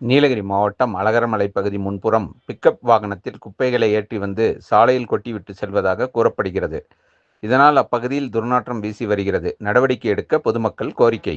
நீலகிரி மாவட்டம் அழகரமலை பகுதி முன்புறம் பிக்கப் வாகனத்தில் குப்பைகளை ஏற்றி வந்து சாலையில் கொட்டிவிட்டு செல்வதாக கூறப்படுகிறது. இதனால் அப்பகுதியில் துர்நாற்றம் வீசி வருகிறது. நடவடிக்கை எடுக்க பொதுமக்கள் கோரிக்கை.